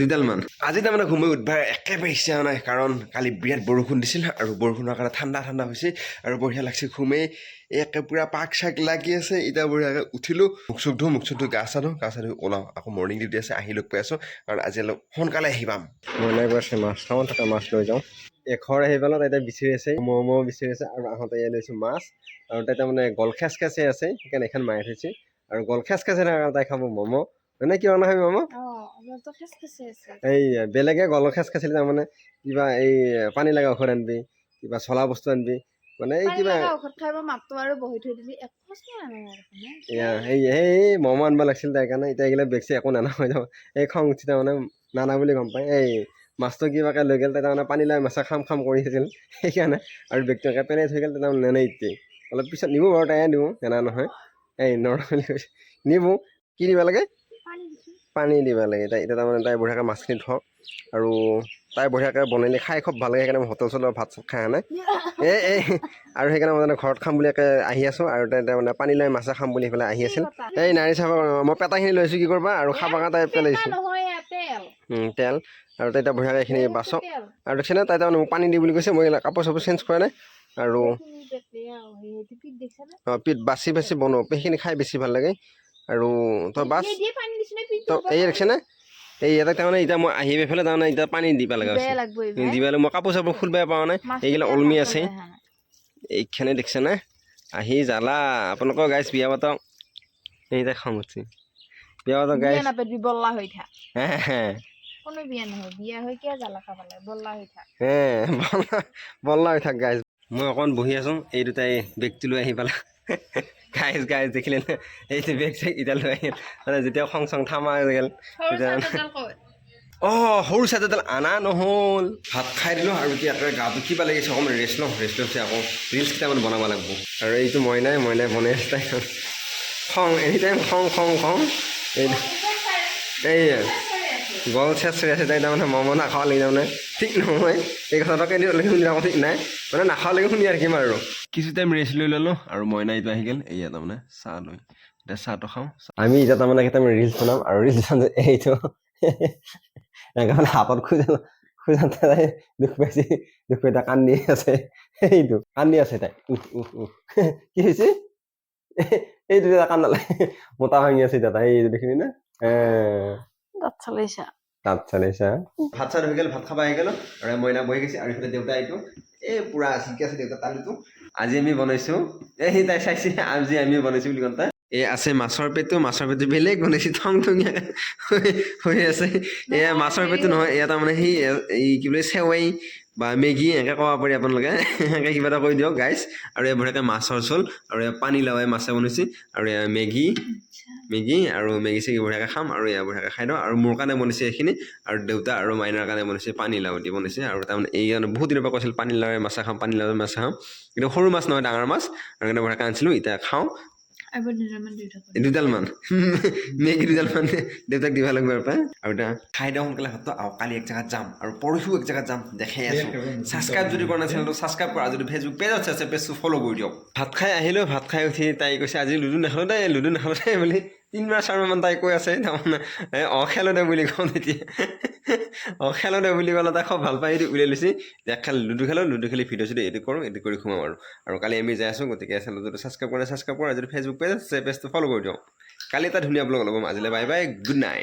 দুডালমান আজি তাৰমানে ঘুমাই উঠবাৰ একেবাৰে ইচ্ছা নাই কাৰণ কালি বিৰাট বৰষুণ দিছিল আৰু বৰষুণৰ কাৰণে ঠাণ্ডা ঠাণ্ডা হৈছে আৰু বঢ়িয়া লাগছে ঘুমেই একে পূৰা পাক চাক লাগি আছে এতিয়া বঢ়িয়াকৈ উঠিলোঁ। মুখ চুখ ধুওঁ মুখ চুখ ধুই গা চা ধুওঁ গা চা ধুই ওলাওঁ। আকৌ মৰ্ণিং ডিউটি আছে আহি লগ পাই আছোঁ কাৰণ আজি অলপ সোনকালে আহি পাম। মই নাই আছে মাছ খাওঁ তাতে মাছ লৈ যাওঁ। এঘৰ আহি পেলাই তাতে বিচাৰি আছে ম'ম' বিচাৰি আছে আৰু আহোঁতে ইয়াত লৈছোঁ মাছ। আৰু তাতে মানে গলখেচ খেচে আছে সেইকাৰণে এখন মাৰি থৈছে। আৰু গলখেচ খেচে থকা তাই খাব ম'ম' মানে কি অনা হয় ম'ম' খেচ খেচি এই বেলেগে গলখেচ খাইছিলে তাৰমানে কিবা এই পানী লগা ঔষধ আনবি কিবা চলা বস্তু আনবি মানে এই কিবা ঔষধ খাই মাতটো আৰু বহি থৈ দিলি সেই ম'ম' আনব লাগিছিল তাৰ কাৰণে এতিয়া এইগিলা বেগছে একো নানা হৈ যাব। এই খং উঠি তাৰমানে নানা বুলি গম পায়। এই মাছটো কিবাকে লৈ গ'ল তাই তাৰমানে পানী লৈ মাছে খাম খাম কৰি আছিল। সেইকাৰণে আৰু বেগটো একে পেলাই থৈ গ'ল তাৰমানে নেনে এতিয়া অলপ পিছত নিব বাৰু তাইয়ে দিওঁ নেনা নহয়। এই নৰ বুলি কৈছে। নিব কি দিব লাগে? পানী দিব লাগে। তাই এতিয়া তাৰমানে তাই বঢ়িয়াকৈ মাছখিনি থওঁ আৰু তাই বঢ়িয়াকৈ বনাই খাই খুব ভালো লাগে সেইকাৰণে মই হোটেল চোটেলত ভাত চাত খাই আনে। এই এই আৰু সেইকাৰণে মই মানে ঘৰত খাম বুলি একে আহি আছোঁ আৰু তাই তাৰমানে পানী লৈ মাছে খাম বুলি পেলাই আহি আছিল। এই নাৰী চাব মই পেটাখিনি লৈছোঁ কি কৰিবা? আৰু খাব কাৰণে তাই পেলাইছোঁ তেল। আৰু তাই এতিয়া বঢ়িয়াকৈ এইখিনি বাচক। আৰু দেখিছেনে তাই তাৰমানে মোক পানী দি বুলি কৈছে মই কাপোৰ চাপোৰ চেঞ্জ কৰা নাই। আৰু অঁ, পিঠ বাচি বাচি বনাওঁ। সেইখিনি খাই বেছি ভালো লাগে। আৰু তই বাছ তো এই দেখিছেনে এই ইয়াতে তাৰমানে এতিয়া মই আহি এইফালে তাৰমানে এতিয়া পানী দিব লগা হৈছে। দিব মই কাপোৰ চাপোৰ খুলিব পৰা নাই। এইগিলা ওলমি আছে। এইখানে দেখিছেনে আহি জ্বালা। আপোনালোকৰ গাইছ বিয়া পাতক। এই এতিয়া খং উঠছে বিয়া পাতক গাইছ বল্লা হৈ থাক। হে হে কোনো বিয়া নহয়। বিয়া হৈ কিয় জ্বালা খাব লাগে? বল্লা হৈ থাক। হে বল্লা হৈ থাক গাইজ। মই অকণ বহি আছোঁ। এই দুটাই বেগটো লৈ আহি পালা গাইজ গাইজ দেখিলে এইটো বেগ চেগ এতিয়া লৈ আহিল। মানে যেতিয়া খং চং থামা হৈ গ'ল। অঁ সৰু চাৰ্জাৰডাল অনা নহ'ল। ভাত খাই দিলোঁ আৰু এতিয়া একেবাৰে গাটো কিবা লাগিছে। অকণমান ৰেষ্ট লওঁ ৰেষ্ট লৈছে আকৌ ৰিলচ কেইটামান বনাব লাগিব। আৰু এইটো মইনাই মইনাই বনাই আছে খং এনি টাইম খং খং। খং এই গল চেচ হৈ আছে তাই তাৰমানে মম নাখাওঁ লাগি তাৰমানে। ঠিক নহয় এই কথাটোকে শুনি থাকোঁ ঠিক নাই। মানে নাখাওঁলৈকে শুনি থাকিম আৰু কিছু টাইম ৰেষ্ট লৈ ল'লোঁ আৰু মইনা এইটো আহি গ'ল। এয়া তাৰমানে চাহ লৈ। এতিয়া চাহটো খাওঁ আমি এতিয়া তাৰমানে কেইটামান ৰিলচ বনাম আৰু ৰিলচ এইটো। হাতত খোজা খোজাতে তাই দুখ পাইছে দুখ পাই তাই কান্দি আছে। এইটো কান্দি আছে তাই। কি হৈছে? এইটো কান্দালে। মোটা ভাঙি আছে তাই এইটো দেখিলি নে? চলাইছা তাত চালিছা ভাত চাত হৈ গ'ল ভাত খাব আহি গ'লো। আৰু মইনা বহি গৈছে আৰু ইফালে দেউতা এইটো এই পুৰা শিকি আছে দেউতা তালিটো আজি আমি বনাইছো। এই তাই চাইছে আজি আমি বনাইছো বুলি কওঁতে। এই আছে মাছৰ পেটটো মাছৰ পেটটো বেলেগ বনাইছে থং থঙীয়া হৈ- আছে। এয়া মাছৰ পেটটো নহয় এয়া তাৰমানে সেই এই কি বুলি চেৱাই। বা মেগী এনেকৈ ক'ব পাৰি আপোনালোকে? এনেকৈ কিবা এটা কৈ দিয়ক গাইছ আৰু এয়া বঢ়িয়াকৈ মাছৰ চোল আৰু এয়া পানী লাওৱে মাছে বনাইছে আৰু এয়া মেগী মেগী আৰু মেগী চেগী বঢ়িয়াকৈ খাম আৰু এয়া বঢ়িয়াকৈ খাই দিওঁ। আৰু মোৰ কাৰণে বনাইছে এইখিনি। আৰু দেউতা আৰু মাইনাৰ কাৰণে বনাইছে পানী লাও দি বনাইছে আৰু তাৰমানে এই কাৰণে বহুত দিনৰ পৰা কৈছিল পানী লাওৰে মাছে খাম পানী লাওৰে মাছে খাম। কিন্তু সৰু মাছ নহয় ডাঙৰ মাছ। আৰু কাৰণে বঢ়িয়াকৈ আনিছিলোঁ এতিয়া খাওঁ। দেউতাক দিব লাগিব আৰু খাই দিওঁ সোনকালে ভাতটো আৰু কালি এক জেগাত যাম আৰু পৰহিও এক জেগাত যাম দেখাই আছোঁ। ছাবস্ক্ৰাইব যদি কৰা নাই চেনেলটো ছাবস্ক্ৰাইব কৰা যদি ফেচবুক পেজ আছে আছে পেজটো ফ'ল' কৰি দিয়ক ভাত খাই আহিলোঁ ভাত খাই উঠি তাই কৈছে আজি লুডু নেখালোঁ দেই লুডু নেখালোঁ দেই বুলি। তিনিবাৰ চাৰিবাৰমান তাই কৈ আছে, তাৰমানে অ খেলো দে বুলি কওঁ তেতিয়া অ খেলো বুলি ক'লে তাই খুব ভালো পাই এইটো উলিয়াই লৈছে। এতিয়া খেল লুডু খেলোঁ, লুডু খেলি ভিডিঅ' চিডিঅ' এডিট কৰোঁ এডিট কৰি সোমাম আৰু। আৰু কালি আমি যাই আছোঁ, গতিকে চেনেলটো ছাবস্ক্ৰাইব কৰা ছাবস্ক্ৰাইব কৰা, যদি ফেচবুক পেজ আছে পেজটো ফ'ল' কৰি দিয়ক। কালি এটা ধুনীয়া ব্লগ ল'ব আজিলৈ বাই বাই গুড নাইট